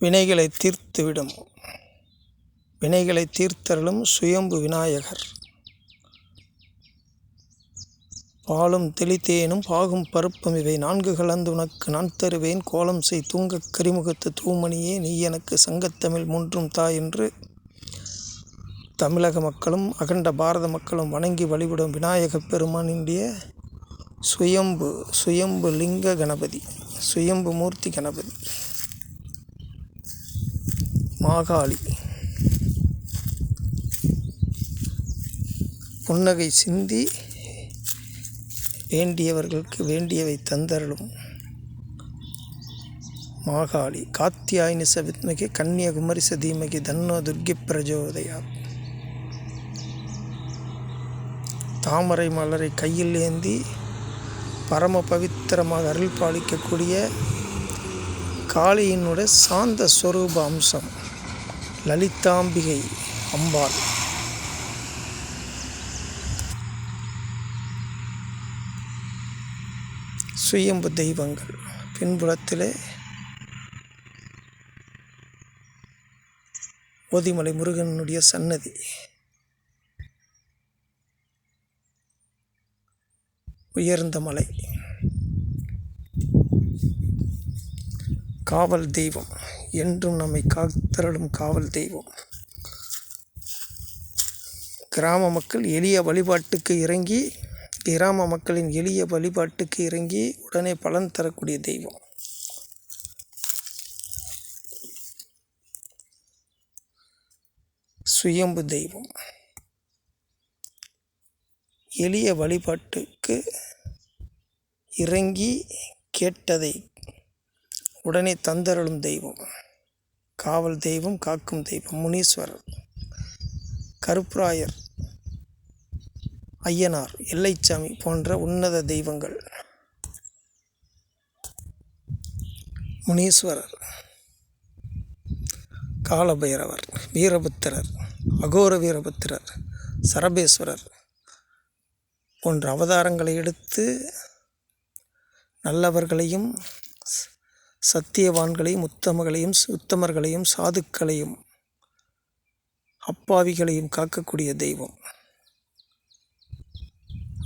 வினைகளை தீர்த்துவிடும். வினைகளை தீர்த்தருளும் சுயம்பு விநாயகர். பாலும் தெளித்தேனும் பாகும் பருப்பும் இவை நான்கு கலந்து உனக்கு நான் தருவேன். கோலம் செய் தூங்கக் கரிமுகத்து தூமணியே நீ எனக்கு சங்கத்தமிழ் மூன்றும் தா என்று தமிழக மக்களும் அகண்ட பாரத மக்களும் வணங்கி வழிபடும் விநாயகப் பெருமானினுடைய சுயம்பு சுயம்பு லிங்க கணபதி சுயம்பு மூர்த்தி கணபதி. மாகாளி. புன்னகை சிந்தி வேண்டியவர்களுக்கு வேண்டியவை தந்தருளும் மாகாளி. காத்தியாயினி சவித்மகி கன்னியகுமரி சதீமகி தன்னோ துர்கி பிரஜோதயா. தாமரை மலரை கையில் ஏந்தி பரம பவித்திரமாக அருள் பாலிக்கக்கூடிய காளியினுடைய சாந்த ஸ்வரூப அம்சம் லலிதாம்பிகை அம்பாள். சுயம்பு தெய்வங்கள் பின்புறத்திலே ஓதிமலை முருகனுடைய சன்னதி. உயர்ந்த மலை. காவல் தெய்வம். என்றும் நம்மை காத்தருளும் காவல் தெய்வம். கிராம மக்கள் எளிய வழிபாட்டுக்கு இறங்கி கிராம மக்களின் எளிய வழிபாட்டுக்கு இறங்கி உடனே பலன் தரக்கூடிய தெய்வம். சுயம்பு தெய்வம். எளிய வழிபாட்டுக்கு இறங்கி கேட்டதை உடனே தந்தருளும் தெய்வம். காவல் தெய்வம் காக்கும் தெய்வம் முனீஸ்வரர் கருப்பராயர் ஐயனார் எல்லைச்சாமி போன்ற உன்னத தெய்வங்கள். முனீஸ்வரர் காலபைரவர் வீரபுத்திரர் அகோர வீரபுத்திரர் சரபேஸ்வரர் போன்ற அவதாரங்களை எடுத்து நல்லவர்களையும் சத்தியவான்களையும் உத்தமர்களையும் உத்தமர்களையும் சாதுக்களையும் அப்பாவிகளையும் காக்கக்கூடிய தெய்வம்.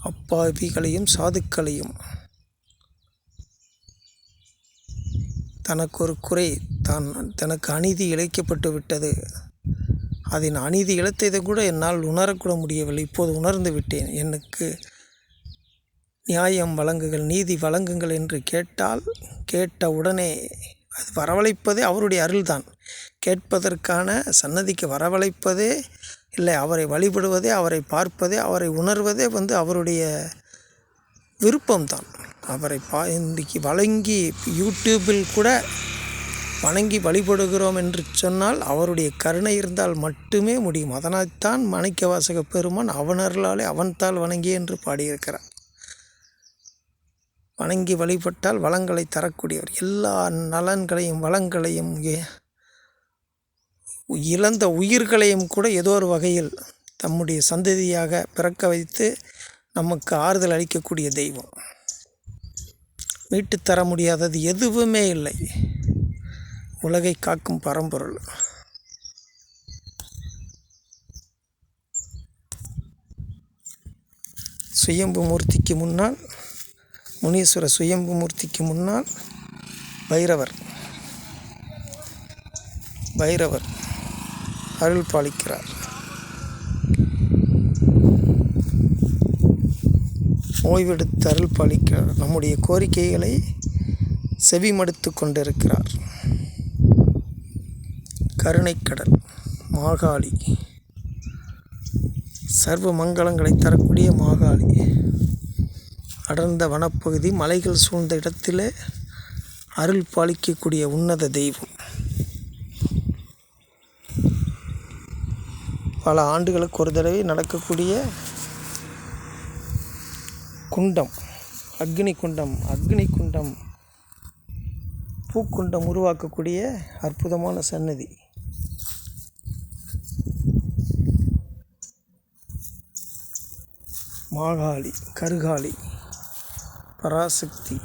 அப்பாவிகளையும் சாதுக்களையும். தனக்கு ஒரு குறை தான் தனக்கு அநீதி இழைக்கப்பட்டு விட்டது. அதன் அநீதி இழைத்ததை கூட என்னால் உணரக்கூட முடியவில்லை. இப்போது உணர்ந்து விட்டேன். எனக்கு நியாயம் வழங்குங்கள் நீதி வழங்குங்கள் என்று கேட்டால் கேட்ட உடனே அது வரவழைப்பதே அவருடைய அருள்தான். கேட்பதற்கான சன்னதிக்கு வரவழைப்பதே இல்லை அவரை வழிபடுவதே அவரை பார்ப்பதே அவரை உணர்வதே வந்து அவருடைய விருப்பம்தான். அவரை பா இன்றைக்கு வழங்கி யூடியூப்பில் கூட வணங்கி வழிபடுகிறோம் என்று சொன்னால் அவருடைய கருணை இருந்தால் மட்டுமே முடியும். அதனால்தான் மணிக்க வாசக பெருமான் அவனர்களாலே அவன்தால் வணங்கி என்று பாடியிருக்கிறார். வணங்கி வழிபட்டால் வளங்களை தரக்கூடியவர். எல்லா நலன்களையும் வளங்களையும் இழந்த உயிர்களையும் கூட ஏதோ ஒரு வகையில் தம்முடைய சந்ததியாக பிறக்க வைத்து நமக்கு ஆறுதல் அளிக்கக்கூடிய தெய்வம். மீட்டு தர முடியாதது எதுவுமே இல்லை. உலகை காக்கும் பரம்பொருள். சுயம்பு மூர்த்திக்கு முன்னால் முனீஸ்வர சுயம்பு மூர்த்திக்கு முன்னால் பைரவர். பைரவர் அருள் பாலிக்கிறார். ஓய்வெடுத்து அருள் பாலிக்கிறார். நம்முடைய கோரிக்கைகளை செவிமடுத்து கொண்டிருக்கிறார். கருணைக்கடல் மாகாளி. சர்வ மங்களங்களை தரக்கூடிய மாகாளி. அடர்ந்த வனப்பகுதி மலைகள் சூழ்ந்த இடத்தில் அருள் பாலிக்கக்கூடிய உன்னத தெய்வம். பல ஆண்டுகளுக்கு ஒரு தடவை நடக்கக்கூடிய குண்டம் அக்னி குண்டம் அக்னி குண்டம் பூக்குண்டம் உருவாக்கக்கூடிய அற்புதமான சன்னதி மாகாளி கருகாளி பராசக்தி.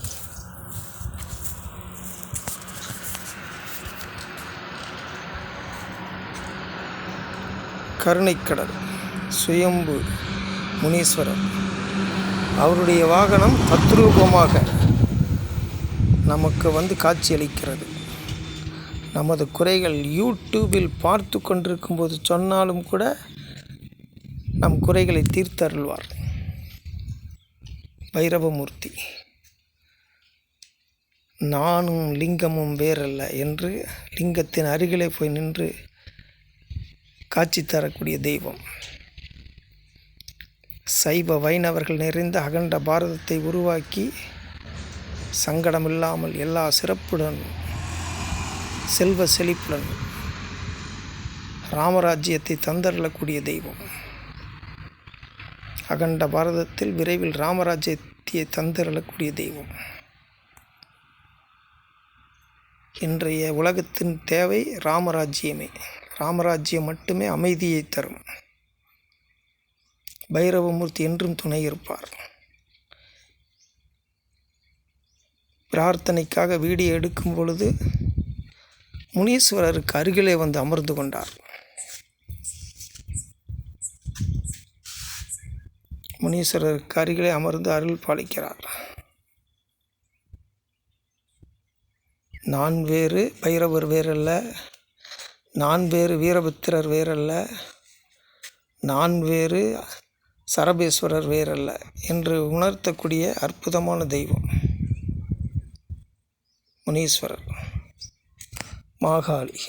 கருணைக்கடல் சுயம்பு முனீஸ்வரர். அவருடைய வாகனம் தத்ரூபமாக நமக்கு வந்து காட்சியளிக்கிறது. நமது குறைகள் யூடியூபில் பார்த்து கொண்டிருக்கும் போது சொன்னாலும் கூட நம் குறைகளை தீர்த்தருள்வார். பைரவமூர்த்தி. நானும் லிங்கமும் வேறல்ல என்று லிங்கத்தின் அருகிலே போய் நின்று காட்சி தரக்கூடிய தெய்வம். சைவ வைணவர்கள் நிறைந்த அகண்ட பாரதத்தை உருவாக்கி சங்கடமில்லாமல் எல்லா சிறப்புடன் செல்வ செழிப்புடன் ராமராஜ்யத்தை தந்தரக்கூடிய தெய்வம். அகண்ட பாரதத்தில் விரைவில் ராமராஜ்யத்தை தந்தரக்கூடிய தெய்வம். இன்றைய உலகத்தின் தேவை ராமராஜ்யமே. ராமராஜ்யம் மட்டுமே அமைதியை தரும். பைரவமூர்த்தி என்றும் துணை இருப்பார். பிரார்த்தனைக்காக வீடியோ எடுக்கும் பொழுது முனீஸ்வரருக்கு அருகிலே வந்து அமர்ந்து கொண்டார். முனீஸ்வரருக்கு அருகிலே அமர்ந்து அருள் பாலிக்கிறார். நான் வேறு பைரவர் வேறல்ல. நான் வேறு வீரபத்திரர் வேறல்ல. நான் வேறு சரபேஸ்வரர் வேறல்ல என்று உணர்த்தக்கூடிய அற்புதமான தெய்வம் முனீஸ்வரர். மாகாளி.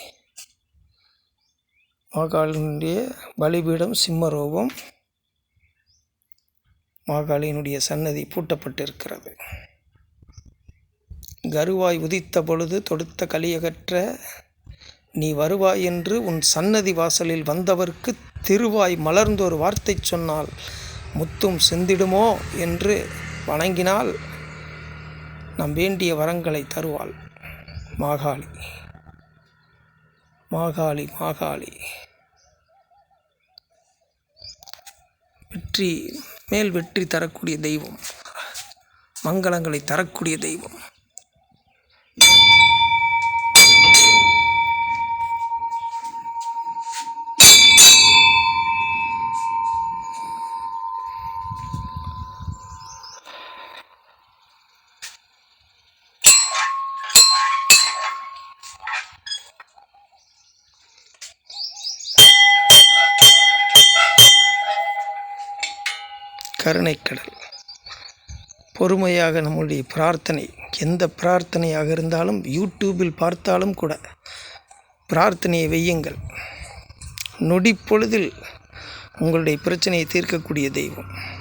மாகாளியினுடைய பலிபீடம் சிம்மரூபம். மாகாளியினுடைய சன்னதி பூட்டப்பட்டிருக்கிறது. கருவாய் உதித்த பொழுது தொடுத்த கலியகற்ற நீ வருவாய் என்று உன் சன்னதி வாசலில் வந்தவர்க்கு திருவாய் மலர்ந்தொரு வார்த்தை சொன்னால் முத்தும் சிந்திடுமோ என்று வணங்கினால் நம் வேண்டிய வரங்களை தருவாள் மாகாளி. மாகாளி மாகாளி. வெற்றி. மேல் வெற்றி தரக்கூடிய தெய்வம். மங்களங்களை தரக்கூடிய தெய்வம். கருணைக்கடல். பொறுமையாக நம்முடைய பிரார்த்தனை எந்த பிரார்த்தனையாக இருந்தாலும் யூடியூபில் பார்த்தாலும் கூட பிரார்த்தனையை வையுங்கள். நொடி பொழுதில் உங்களுடைய பிரச்சனையை தீர்க்கக்கூடிய தெய்வம்.